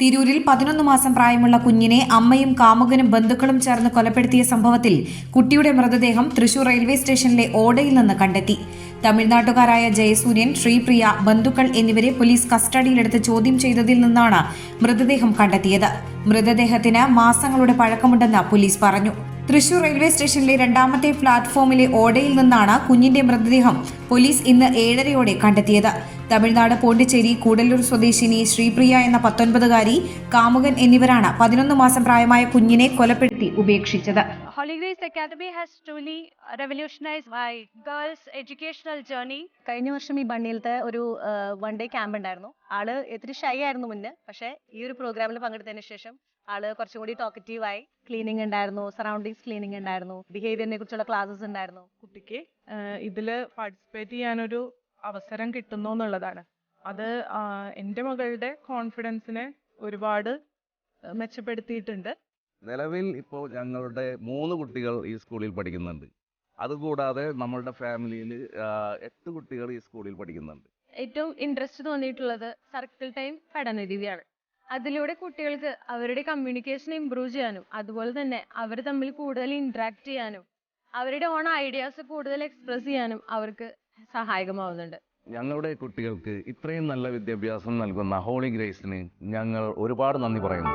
തിരൂരിൽ പതിനൊന്ന് മാസം പ്രായമുള്ള കുഞ്ഞിനെ അമ്മയും കാമുകനും ബന്ധുക്കളും ചേർന്ന് കൊലപ്പെടുത്തിയ സംഭവത്തിൽ കുട്ടിയുടെ മൃതദേഹം തൃശൂർ റെയിൽവേ സ്റ്റേഷനിലെ ഓടയിൽ നിന്ന് കണ്ടെത്തി. തമിഴ്നാട്ടുകാരായ ജയസൂര്യൻ ശ്രീപ്രിയ ബന്ധുക്കൾ എന്നിവരെ പോലീസ് കസ്റ്റഡിയിലെടുത്ത് ചോദ്യം ചെയ്തതിൽ നിന്നാണ് മൃതദേഹം കണ്ടെത്തിയത്. മൃതദേഹത്തിന് മാസങ്ങളുടെ പഴക്കമുണ്ടെന്ന് പോലീസ് പറഞ്ഞു. തൃശൂർ റെയിൽവേ സ്റ്റേഷനിലെ രണ്ടാമത്തെ പ്ലാറ്റ്ഫോമിലെ ഓടയിൽ നിന്നാണ് കുഞ്ഞിന്റെ മൃതദേഹം പോലീസ് ഇന്ന് ഏഴരയോടെ കണ്ടെത്തിയത്. തമിഴ്നാട് പോണ്ടിച്ചേരി കൂടല്ലൂർ സ്വദേശിനി ശ്രീപ്രിയ എന്ന പത്തൊൻപതുകാരി കാമുകൻ എന്നിവരാണ് പതിനൊന്ന് മാസം പ്രായമായ കുഞ്ഞിനെ കൊലപ്പെടുത്തി ഉപേക്ഷിച്ചത്. Grace Academy has truly revolutionized my girls' educational journey. കഴിഞ്ഞ വർഷം ഈ ബണ്ണിയിലത്തെ ഒരു വൺ ഡേ ക്യാമ്പ് ഉണ്ടായിരുന്നു. ആൾ ഇത്തിരി ഷൈ ആയിരുന്നു മുന്നേ പക്ഷേ ഈ ഒരു പ്രോഗ്രാമിൽ പങ്കെടുത്തതിന് ശേഷം ആൾ കുറച്ചും കൂടി ടോക്കറ്റീവ് ആയി. ക്ലീനിങ് ഉണ്ടായിരുന്നു സറൗണ്ടിങ്സ് ക്ലീനിങ് ഉണ്ടായിരുന്നു ബിഹേവിയറിനെ കുറിച്ചുള്ള ക്ലാസ്സസ് ഉണ്ടായിരുന്നു. കുട്ടിക്ക് ഇതിൽ പാർട്ടിസിപ്പേറ്റ് ചെയ്യാനൊരു അവസരം കിട്ടുന്നു എന്നുള്ളതാണ്. അത് എന്റെ മകളുടെ കോൺഫിഡൻസിനെ ഒരുപാട് മെച്ചപ്പെടുത്തിയിട്ടുണ്ട്. നിലവിൽ ഇപ്പോൾ ഞങ്ങളുടെ മൂന്ന് കുട്ടികൾ ഈ സ്കൂളിൽ പഠിക്കുന്നുണ്ട്. അതുകൂടാതെ നമ്മളുടെ ഫാമിലിയിൽ എട്ട് കുട്ടികൾ ഈ സ്കൂളിൽ പഠിക്കുന്നുണ്ട്. ഏറ്റവും ഇൻട്രസ്റ്റ് തോന്നിയിട്ടുള്ളത് സർക്കിൾ ടൈം പഠന രീതിയാണ് അതിലൂടെ കുട്ടികൾക്ക് അവരുടെ കമ്മ്യൂണിക്കേഷൻ ഇമ്പ്രൂവ് ചെയ്യാനും അതുപോലെ തന്നെ അവർ തമ്മിൽ കൂടുതൽ ഇന്ററാക്ട് ചെയ്യാനും അവരുടെ ഓൺ ഐഡിയാസ് കൂടുതൽ എക്സ്പ്രസ് ചെയ്യാനും അവർക്ക് സഹായകമാവുന്നുണ്ട്. ഞങ്ങളുടെ കുട്ടികൾക്ക് ഇത്രയും നല്ല വിദ്യാഭ്യാസം നൽകുന്ന ഹോളി ഗ്രേസിന് ഞങ്ങൾ ഒരുപാട് നന്ദി പറയുന്നു.